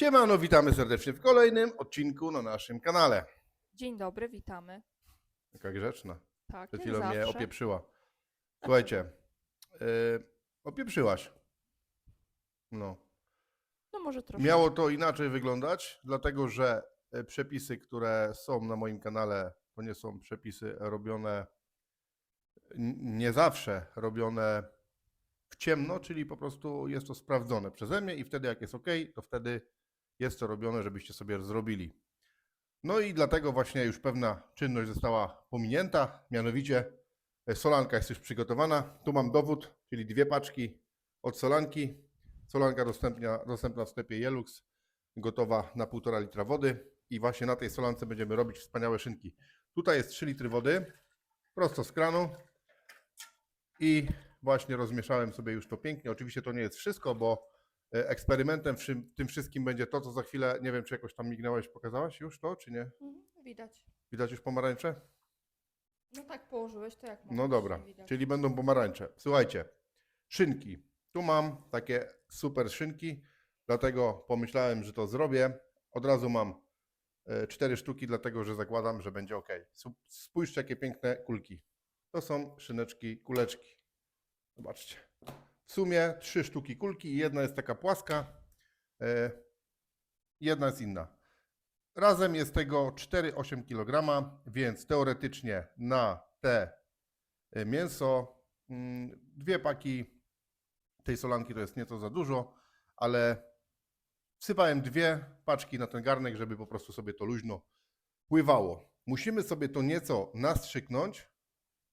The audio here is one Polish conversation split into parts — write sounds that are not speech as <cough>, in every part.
Siemano, witamy serdecznie w kolejnym odcinku na naszym kanale. Dzień dobry, witamy. Jaka grzeczna. Tak, Przed jak chwilą mnie zawsze. opieprzyła. Słuchajcie, yy, opieprzyłaś. No. No może troszkę. Miało to inaczej wyglądać, dlatego że e, przepisy, które są na moim kanale, to nie są przepisy robione n- nie zawsze robione w ciemno, czyli po prostu jest to sprawdzone przeze mnie i wtedy jak jest ok, to wtedy jest to robione, żebyście sobie zrobili. No i dlatego właśnie już pewna czynność została pominięta, mianowicie e, solanka jest już przygotowana. Tu mam dowód, czyli dwie paczki od solanki. Solanka dostępna, dostępna w sklepie Jelux, gotowa na 1,5 litra wody i właśnie na tej solance będziemy robić wspaniałe szynki. Tutaj jest 3 litry wody, prosto z kranu i właśnie rozmieszałem sobie już to pięknie. Oczywiście to nie jest wszystko, bo eksperymentem w tym wszystkim będzie to, co za chwilę, nie wiem czy jakoś tam mignąłeś, pokazałaś już to, czy nie? Mhm, widać. Widać już pomarańcze? No tak położyłeś, to jak No dobra, czyli będą pomarańcze. Słuchajcie, szynki. Tu mam takie super szynki, dlatego pomyślałem, że to zrobię. Od razu mam e, cztery sztuki, dlatego że zakładam, że będzie ok. Spójrzcie, jakie piękne kulki. To są szyneczki, kuleczki. Zobaczcie. W sumie trzy sztuki kulki i jedna jest taka płaska, e, jedna jest inna. Razem jest tego 4,8 kg, więc teoretycznie na te y, mięso mm, dwie paki tej solanki to jest nieco za dużo, ale wsypałem dwie paczki na ten garnek, żeby po prostu sobie to luźno pływało. Musimy sobie to nieco nastrzyknąć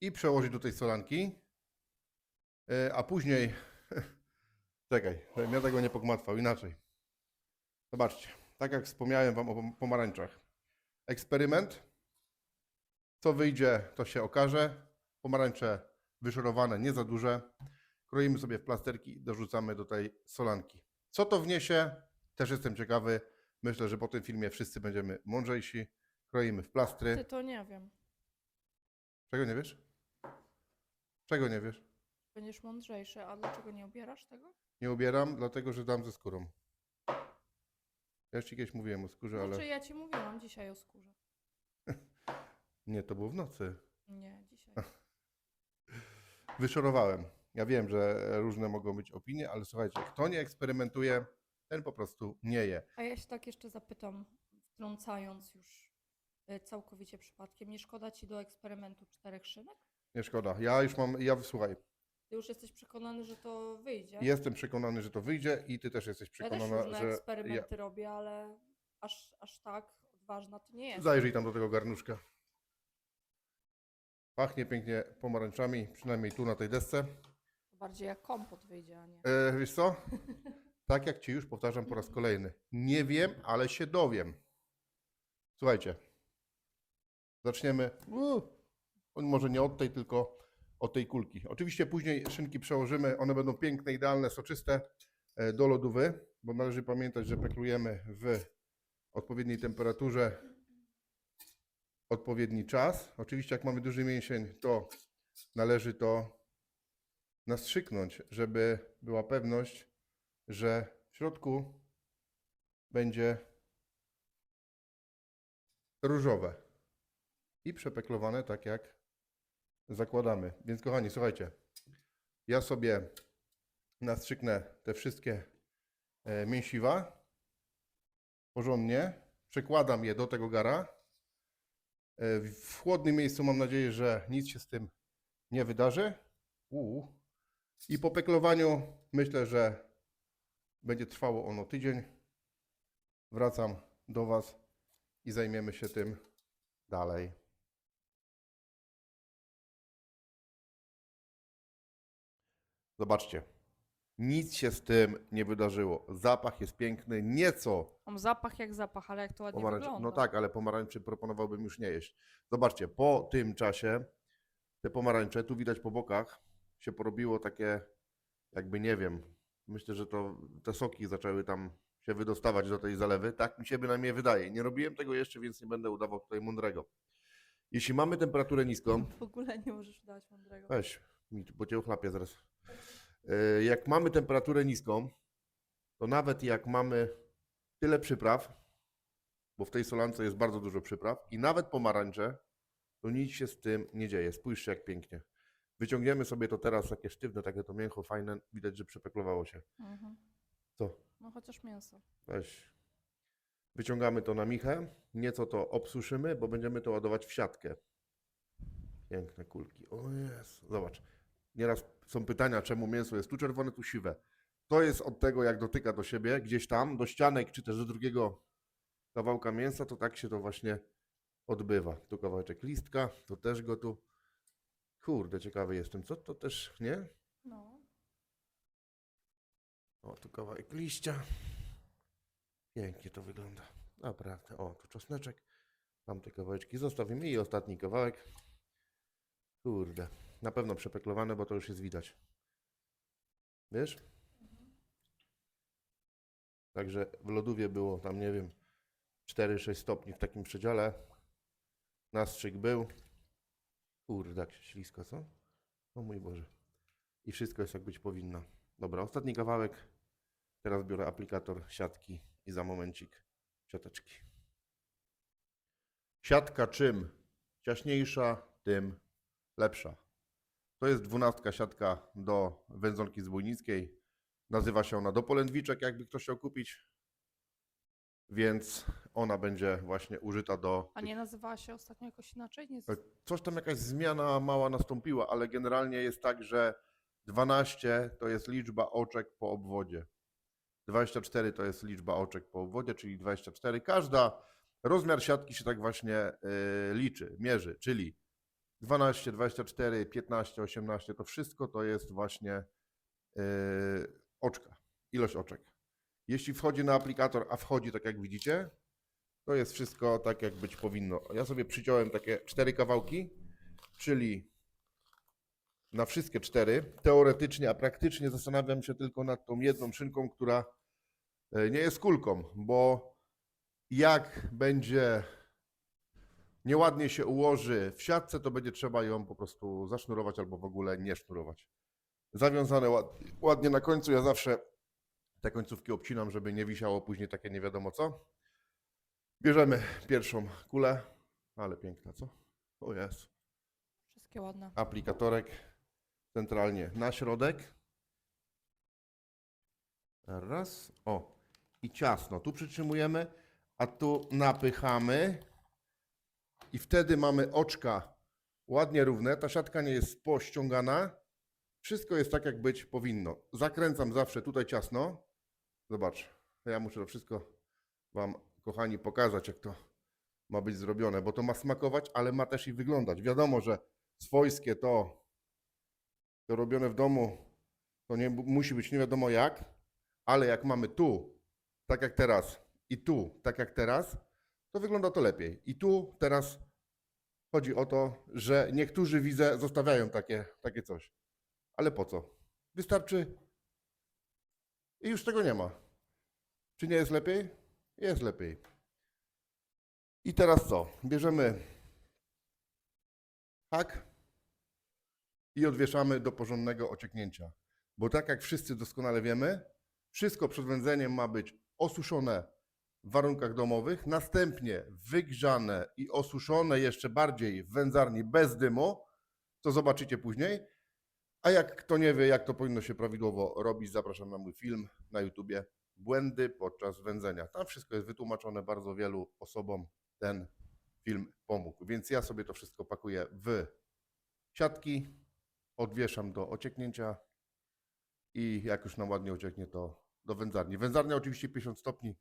i przełożyć do tej solanki, a później <laughs> czekaj, żebym ja tego nie pogmatwał inaczej. Zobaczcie, tak jak wspomniałem Wam o pom- pomarańczach. Eksperyment. Co wyjdzie, to się okaże. Pomarańcze wyszorowane, nie za duże. Kroimy sobie w plasterki i dorzucamy do tej solanki. Co to wniesie? Też jestem ciekawy. Myślę, że po tym filmie wszyscy będziemy mądrzejsi. Kroimy w plastry. Ty to nie wiem. Czego nie wiesz? Czego nie wiesz? Będziesz mądrzejszy, a dlaczego nie ubierasz tego? Nie ubieram, dlatego że dam ze skórą. Ja już ci kiedyś mówiłem o skórze, Znaczy ale ja ci mówiłam dzisiaj o skórze. <laughs> nie, to było w nocy. Nie, dzisiaj. <laughs> Wyszorowałem. Ja wiem, że różne mogą być opinie, ale słuchajcie, kto nie eksperymentuje, ten po prostu nie je. A ja się tak jeszcze zapytam, wtrącając już y, całkowicie przypadkiem, nie szkoda ci do eksperymentu czterech szynek? Nie szkoda. Ja już mam, ja słuchaj, Ty już jesteś przekonany, że to wyjdzie? jestem przekonany, że to wyjdzie i ty też jesteś ja też przekonana, różne że. Eksperymenty robię, ale aż, aż tak odważna to nie jest. Zajrzyj tam do tego garnuszka. Pachnie pięknie pomarańczami, przynajmniej tu na tej desce. Bardziej jak kompot wyjdzie, a nie. E, wiesz co? Tak jak ci już powtarzam po raz kolejny. Nie wiem, ale się dowiem. Słuchajcie. Zaczniemy. Uh, może nie od tej, tylko od tej kulki. Oczywiście później szynki przełożymy. One będą piękne, idealne, soczyste e, do lodówy, bo należy pamiętać, że peklujemy w odpowiedniej temperaturze odpowiedni czas. Oczywiście jak mamy duży mięsień, to należy to nastrzyknąć, żeby była pewność, że w środku będzie różowe i przepeklowane tak jak zakładamy. Więc kochani, słuchajcie, ja sobie nastrzyknę te wszystkie e, mięsiwa porządnie, przekładam je do tego gara. E, W chłodnym miejscu mam nadzieję, że nic się z tym nie wydarzy. Uuu. I po peklowaniu myślę, że będzie trwało ono tydzień. Wracam do Was i zajmiemy się tym dalej. Zobaczcie. Nic się z tym nie wydarzyło. Zapach jest piękny, nieco Mam zapach jak zapach, ale jak to ładnie pomarańczy. wygląda. No tak, ale pomarańczy proponowałbym już nie jeść. Zobaczcie, po tym czasie te pomarańcze, tu widać po bokach, się porobiło takie, jakby nie wiem, myślę, że to te soki zaczęły tam się wydostawać do tej zalewy. Tak mi się bynajmniej wydaje. Nie robiłem tego jeszcze, więc nie będę udawał tutaj mądrego. Jeśli mamy temperaturę niską, W ogóle nie możesz dać mądrego. weź, mi tu- bo cię ochlapię zaraz. Yy, Jak mamy temperaturę niską, to nawet jak mamy tyle przypraw, bo w tej solance jest bardzo dużo przypraw i nawet pomarańcze, to nic się z tym nie dzieje. Spójrzcie jak pięknie. Wyciągniemy sobie to teraz, takie sztywne, takie to mięcho fajne, widać, że przepeklowało się. Mhm. Co? No chociaż mięso. Weź. Wyciągamy to na michę, nieco to obsuszymy, bo będziemy to ładować w siatkę. Piękne kulki. O jest. Zobacz. Nieraz są pytania, czemu mięso jest tu czerwone, tu siwe. To jest od tego, jak dotyka do siebie, gdzieś tam, do ścianek, czy też do drugiego kawałka mięsa, to tak się to właśnie odbywa. Tu kawałeczek listka, to też go tu. Kurde, ciekawy jestem. Co to też, nie? No. O, tu kawałek liścia. Pięknie to wygląda. Naprawdę. O, tu czosneczek. Tam te kawałeczki zostawimy i ostatni kawałek. Kurde. Na pewno przepeklowane, bo to już jest widać. Wiesz? Także w lodówie było tam, nie wiem, 4-6 stopni w takim przedziale. Nastrzyk był. Kurde, jak się ślisko, co? O mój Boże. I wszystko jest jak być powinno. Dobra, ostatni kawałek. Teraz biorę aplikator siatki i za momencik siateczki. Siatka czym ciaśniejsza, tym lepsza. To jest dwunastka siatka do wędzonki zbójnickiej. Nazywa się ona do polędwiczek, jakby ktoś chciał kupić. Więc ona będzie właśnie użyta do. A nie nazywała się ostatnio jakoś inaczej? Nie... E, Coś tam jakaś zmiana mała nastąpiła, ale generalnie jest tak, że 12 to jest liczba oczek po obwodzie. 24 to jest liczba oczek po obwodzie, czyli 24. Każda rozmiar siatki się tak właśnie y, liczy, mierzy, czyli 12, 24, 15, 18 to wszystko to jest właśnie y, oczka, ilość oczek. Jeśli wchodzi na aplikator, a wchodzi tak jak widzicie, to jest wszystko tak, jak być powinno. Ja sobie przyciąłem takie cztery kawałki, czyli na wszystkie cztery. Teoretycznie, a praktycznie zastanawiam się tylko nad tą jedną szynką, która e, nie jest kulką, bo jak będzie nieładnie się ułoży w siatce, to będzie trzeba ją po prostu zasznurować albo w ogóle nie sznurować. Zawiązane ład- ładnie na końcu. Ja zawsze te końcówki obcinam, żeby nie wisiało później takie nie wiadomo co. Bierzemy pierwszą kulę, ale piękna, co? O jest. Wszystkie ładne. Aplikatorek centralnie na środek. Raz. O. I ciasno. Tu przytrzymujemy, a tu napychamy. I wtedy mamy oczka ładnie równe. Ta siatka nie jest pościągana. Wszystko jest tak, jak być powinno. Zakręcam zawsze tutaj ciasno. Zobacz. Ja muszę to wszystko Wam, kochani, pokazać, jak to ma być zrobione, bo to ma smakować, ale ma też i wyglądać. Wiadomo, że swojskie to, to robione w domu, to nie musi być nie wiadomo jak, ale jak mamy tu, tak jak teraz, i tu, tak jak teraz, to wygląda to lepiej. I tu teraz chodzi o to, że niektórzy widzę zostawiają takie, takie coś. Ale po co? Wystarczy i już tego nie ma. Czy nie jest lepiej? Jest lepiej. I teraz co? Bierzemy hak i odwieszamy do porządnego ocieknięcia. Bo tak jak wszyscy doskonale wiemy, wszystko przed wędzeniem ma być osuszone w warunkach domowych, następnie wygrzane i osuszone jeszcze bardziej w wędzarni bez dymu, co zobaczycie później. A jak kto nie wie, jak to powinno się prawidłowo robić, zapraszam na mój film na YouTubie Błędy podczas wędzenia. Tam wszystko jest wytłumaczone bardzo wielu osobom. Ten film pomógł. Więc ja sobie to wszystko pakuję w siatki, odwieszam do ocieknięcia i jak już nam ładnie ocieknie, to do wędzarni. Wędzarnia oczywiście 50 stopni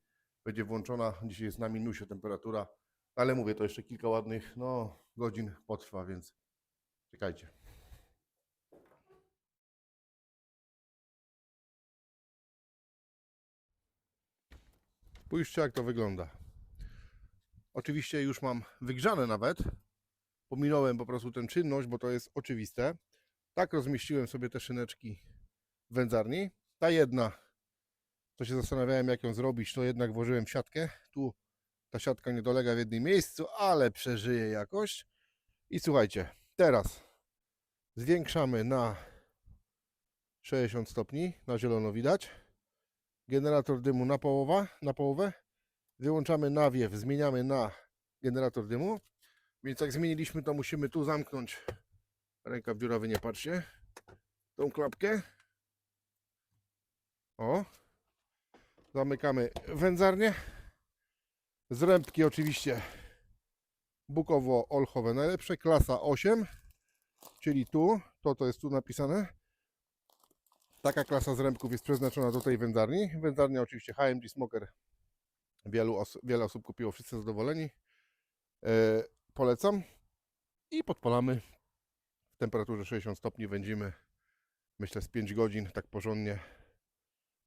będzie włączona. Dzisiaj jest na minusie temperatura, ale mówię, to jeszcze kilka ładnych no, godzin potrwa, więc czekajcie. Spójrzcie, jak to wygląda. Oczywiście już mam wygrzane nawet. Pominąłem po prostu tę czynność, bo to jest oczywiste. Tak rozmieściłem sobie te szyneczki wędzarni. Ta jedna, to się zastanawiałem jak ją zrobić, to jednak włożyłem w siatkę. Tu ta siatka nie dolega w jednym miejscu, ale przeżyje jakoś. I słuchajcie, teraz zwiększamy na 60 stopni, na zielono widać. Generator dymu na połowę, na połowę Wyłączamy nawiew, zmieniamy na generator dymu. Więc jak zmieniliśmy, to musimy tu zamknąć. Rękaw dziurawy, nie patrzcie. Tą klapkę. O. Zamykamy wędzarnię. Zrębki oczywiście bukowo-olchowe najlepsze. Klasa 8. Czyli tu, to to jest tu napisane. Taka klasa zrębków jest przeznaczona do tej wędzarni. Wędzarnia oczywiście HMG Smoker. Wielu os- wiele osób kupiło, wszyscy zadowoleni. E, polecam. I podpalamy w temperaturze 60 stopni. Wędzimy myślę z 5 godzin tak porządnie.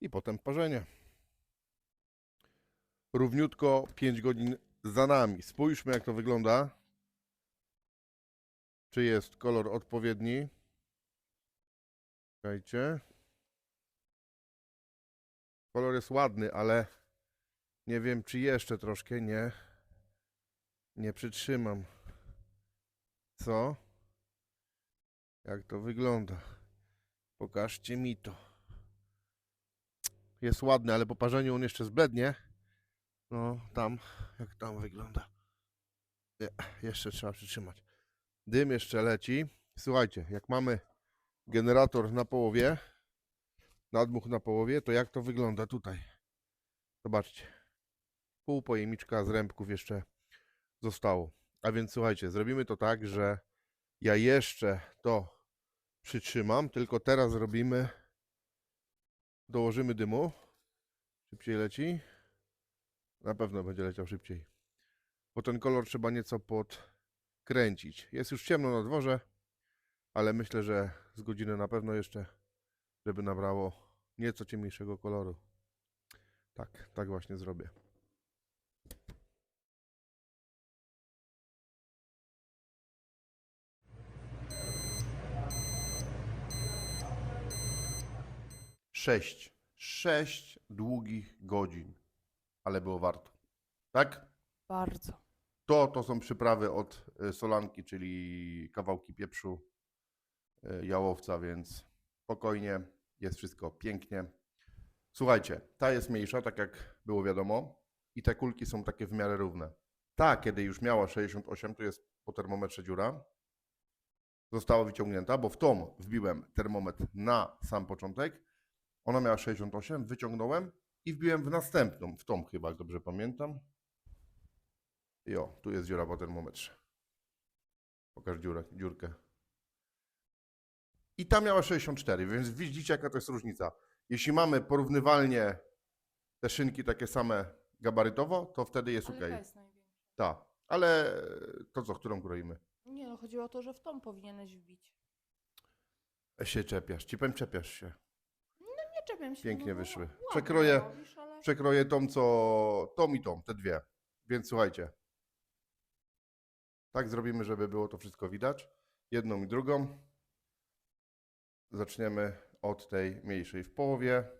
I potem parzenie. Równiutko 5 godzin za nami. Spójrzmy jak to wygląda. Czy jest kolor odpowiedni? Czekajcie. Kolor jest ładny, ale nie wiem, czy jeszcze troszkę nie. Nie przytrzymam. Co? Jak to wygląda? Pokażcie mi to. Jest ładny, ale po parzeniu on jeszcze zblednie. No, tam, jak tam wygląda. Nie, jeszcze trzeba przytrzymać. Dym jeszcze leci. Słuchajcie, jak mamy generator na połowie, nadmuch na połowie, to jak to wygląda tutaj? Zobaczcie. Pół pojemniczka z rębków jeszcze zostało. A więc słuchajcie, zrobimy to tak, że ja jeszcze to przytrzymam, tylko teraz zrobimy, dołożymy dymu. Szybciej leci. Na pewno będzie leciał szybciej. Bo ten kolor trzeba nieco podkręcić. Jest już ciemno na dworze, ale myślę, że z godziny na pewno jeszcze, żeby nabrało nieco ciemniejszego koloru. Tak, tak właśnie zrobię. Sześć. Sześć długich godzin. Ale było warto. Tak? Bardzo. To, to są przyprawy od y, solanki, czyli kawałki pieprzu y, jałowca, więc spokojnie, jest wszystko pięknie. Słuchajcie, ta jest mniejsza, tak jak było wiadomo, i te kulki są takie w miarę równe. Ta, kiedy już miała 68, tu jest po termometrze dziura, została wyciągnięta, bo w tą wbiłem termometr na sam początek. Ona miała 68, wyciągnąłem i wbiłem w następną, w tą chyba, dobrze pamiętam. Jo, tu jest dziura po termometrze. Pokaż dziurę, dziurkę. I ta miała 64, więc widzicie jaka to jest różnica. Jeśli mamy porównywalnie te szynki takie same gabarytowo, to wtedy jest Ale ok. jaka jest największa? Tak, ale to co, którą kroimy? Nie no, chodziło o to, że w tą powinieneś wbić. Się czepiasz, ci powiem czepiasz się. Się. Pięknie no, wyszły. ładnie Przekroję- robisz, ale... Przekroję tą, co tą i tą, te dwie. Więc słuchajcie. Tak zrobimy, żeby było to wszystko widać. Jedną i drugą. Zaczniemy od tej mniejszej w połowie.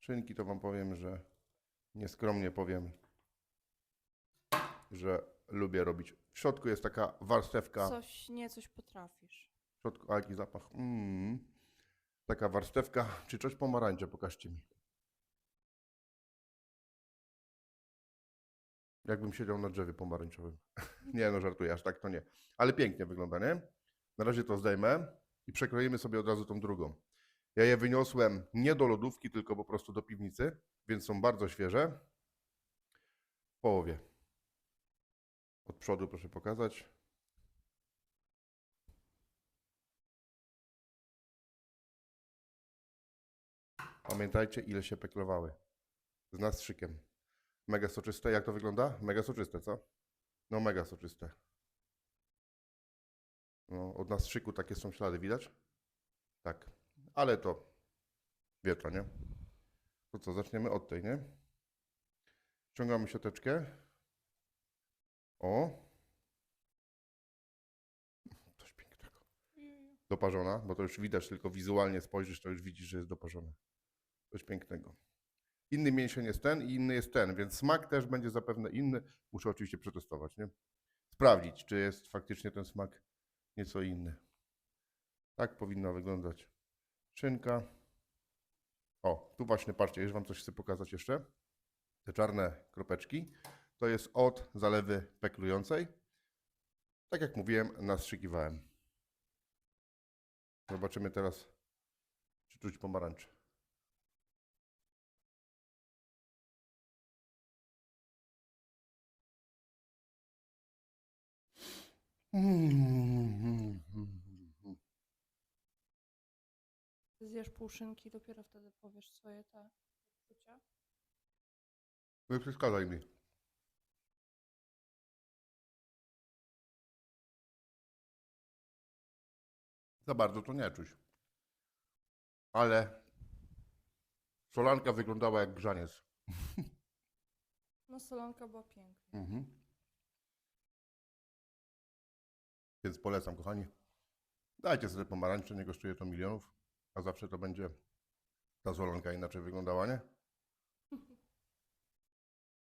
Szynki to wam powiem, że nieskromnie powiem, że lubię robić. W środku jest taka warstewka. Coś, nie, coś potrafisz. W środku, a jaki zapach. Mm. Taka warstewka, czy coś pomarańcze, pokażcie mi. Jakbym siedział na drzewie pomarańczowym. <laughs> nie no, żartuję, aż tak to nie. Ale pięknie wygląda, nie? Na razie to zdejmę i przekroimy sobie od razu tą drugą. Ja je wyniosłem nie do lodówki, tylko po prostu do piwnicy, więc są bardzo świeże. W połowie. Od przodu proszę pokazać. Pamiętajcie, ile się peklowały. Z nastrzykiem. Mega soczyste. Jak to wygląda? Mega soczyste, co? No, mega soczyste. No, od nastrzyku takie są ślady, widać? Tak. Ale to wietra, nie? To co, zaczniemy od tej, nie? Ściągamy siateczkę. O! Coś pięknego. Doparzona, bo to już widać, tylko wizualnie spojrzysz, to już widzisz, że jest doparzona. Coś pięknego. Inny mięsień jest ten i inny jest ten, więc smak też będzie zapewne inny. Muszę oczywiście przetestować, nie? Sprawdzić, czy jest faktycznie ten smak nieco inny. Tak powinna wyglądać szynka. O, tu właśnie, patrzcie, już wam coś chcę pokazać jeszcze. te czarne kropeczki, to jest od zalewy peklującej. Tak jak mówiłem, nastrzykiwałem. Zobaczymy teraz, czy czuć pomarańcze. Zjesz pół szynki, dopiero wtedy powiesz swoje te odczucia. Nie przeszkadzaj mi. Za bardzo to nie czuć. Ale solanka wyglądała jak grzaniec. No solanka była piękna. Mhm. Więc polecam, kochani. Dajcie sobie pomarańcze, nie kosztuje to milionów, a zawsze to będzie ta solanka inaczej wyglądała, nie?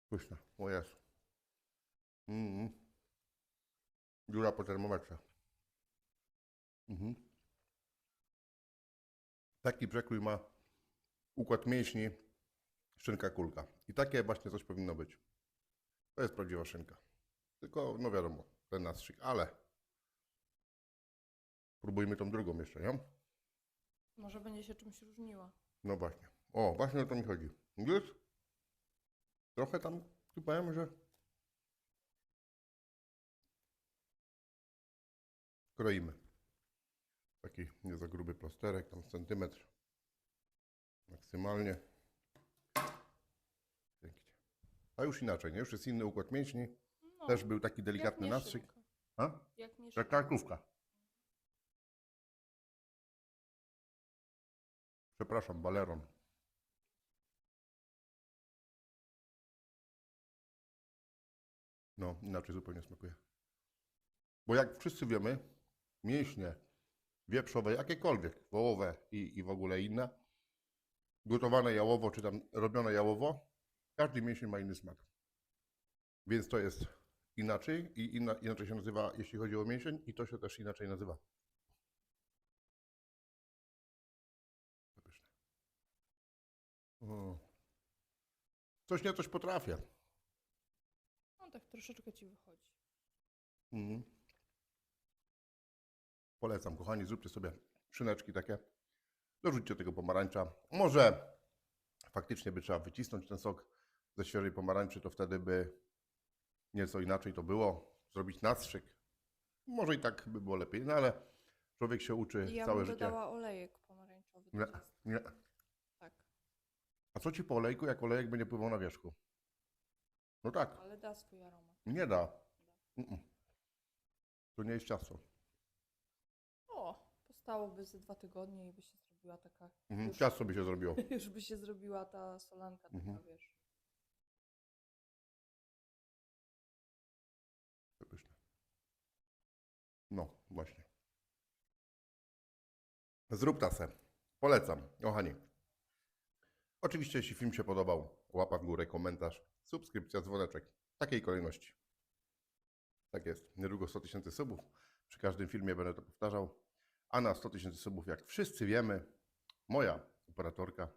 Pyszna, o jest. Mhm. Dziura po termometrze. Mhm. Taki przekrój ma układ mięśni, szynka kulka. I takie właśnie coś powinno być. To jest prawdziwa szynka. Tylko, no wiadomo, ten nastrzyk, ale próbujmy tą drugą jeszcze, nie? Może będzie się czymś różniła. No właśnie. O, właśnie o to mi chodzi. Widzisz? Trochę tam, tu powiem, że kroimy. Taki nie za gruby plasterek, tam centymetr. Maksymalnie. Pięknie. A już inaczej, nie? Już jest inny układ mięśni. No, Też był taki jak delikatny nastrzyk. mieszynka. A? Jak mieszynka. Jak karkówka. Przepraszam, baleron. No, inaczej zupełnie smakuje. Bo jak wszyscy wiemy, mięśnie wieprzowe, jakiekolwiek, wołowe i, i w ogóle inne, gotowane jałowo, czy tam robione jałowo, każdy mięsień ma inny smak. Więc to jest inaczej i inna, inaczej się nazywa, jeśli chodzi o mięsień i to się też inaczej nazywa. O. Coś nie coś potrafię. No tak troszeczkę ci wychodzi. Mhm. Polecam, kochani, zróbcie sobie szyneczki takie. Dorzućcie tego pomarańcza. Może faktycznie by trzeba wycisnąć ten sok ze świeżej pomarańczy, to wtedy by nieco inaczej to było. Zrobić nastrzyk. Może i tak by było lepiej, no ale człowiek się uczy ja całe bym życie. dodała olejek pomarańczowy. Nie, nie. A co ci po olejku, jak olejek będzie pływał na wierzchu? No tak, ale da swój aromat. nie da. Mm-mm. To nie jest ciasto. O, postałoby ze dwa tygodnie i by się zrobiła taka... Mhm. Już, Ciasto by się zrobiło. <laughs> już by się zrobiła ta solanka taka, Mhm. wiesz. No, właśnie. Zrób tasę. Polecam, kochani. Oczywiście, jeśli film się podobał, łapa w górę, komentarz, subskrypcja, dzwoneczek. W takiej kolejności. Tak jest. Niedługo 100 tysięcy subów. Przy każdym filmie będę to powtarzał. A na 100 tysięcy subów, jak wszyscy wiemy, moja operatorka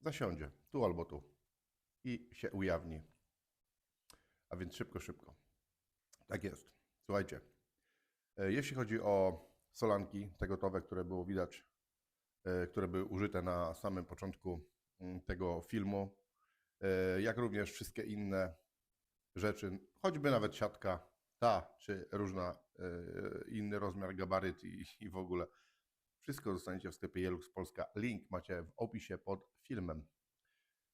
zasiądzie tu albo tu i się ujawni. A więc szybko, szybko. Tak jest. Słuchajcie, e, jeśli chodzi o solanki, te gotowe, które było widać, e, które były użyte na samym początku tego filmu, e, jak również wszystkie inne rzeczy, choćby nawet siatka, ta czy różna e, inny rozmiar, gabaryt i, i w ogóle, wszystko dostaniecie w sklepie Jelux Polska. Link macie w opisie pod filmem.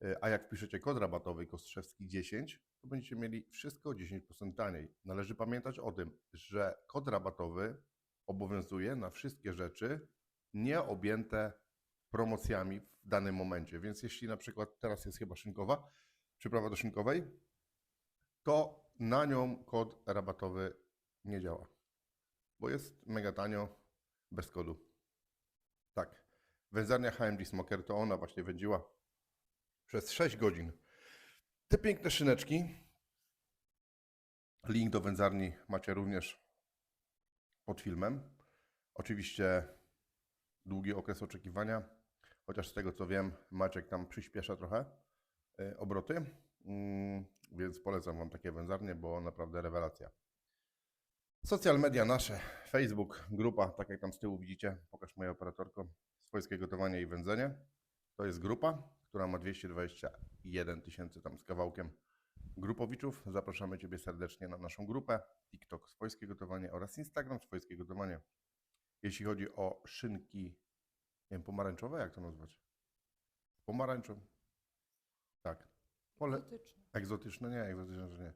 E, A jak wpiszecie kod rabatowy Kostrzewski 10, to będziecie mieli wszystko o 10% taniej. Należy pamiętać o tym, że kod rabatowy obowiązuje na wszystkie rzeczy nie objęte promocjami w danym momencie. Więc jeśli na przykład teraz jest chyba szynkowa, przyprawa do szynkowej, to na nią kod rabatowy nie działa. Bo jest mega tanio, bez kodu. Tak. Wędzarnia HMG Smoker to ona właśnie wędziła przez 6 godzin. Te piękne szyneczki. Link do wędzarni macie również pod filmem. Oczywiście długi okres oczekiwania, chociaż z tego co wiem, Maciek tam przyspiesza trochę y, obroty. Mm, więc polecam Wam takie wędzarnie, bo naprawdę rewelacja. Social media nasze, Facebook, grupa, tak jak tam z tyłu widzicie, pokaż moje operatorko, swojskie gotowanie i wędzenie. To jest grupa, która ma 221 tysięcy tam z kawałkiem grupowiczów. Zapraszamy Ciebie serdecznie na naszą grupę TikTok Swojskie Gotowanie oraz Instagram Swojskie Gotowanie. Jeśli chodzi o szynki, nie wiem, pomarańczowe, jak to nazwać? Pomarańczą. Tak. Pole... Egzotyczne. Egzotyczne? Nie, egzotyczne, że nie.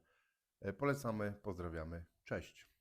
E, Polecamy, pozdrawiamy. Cześć.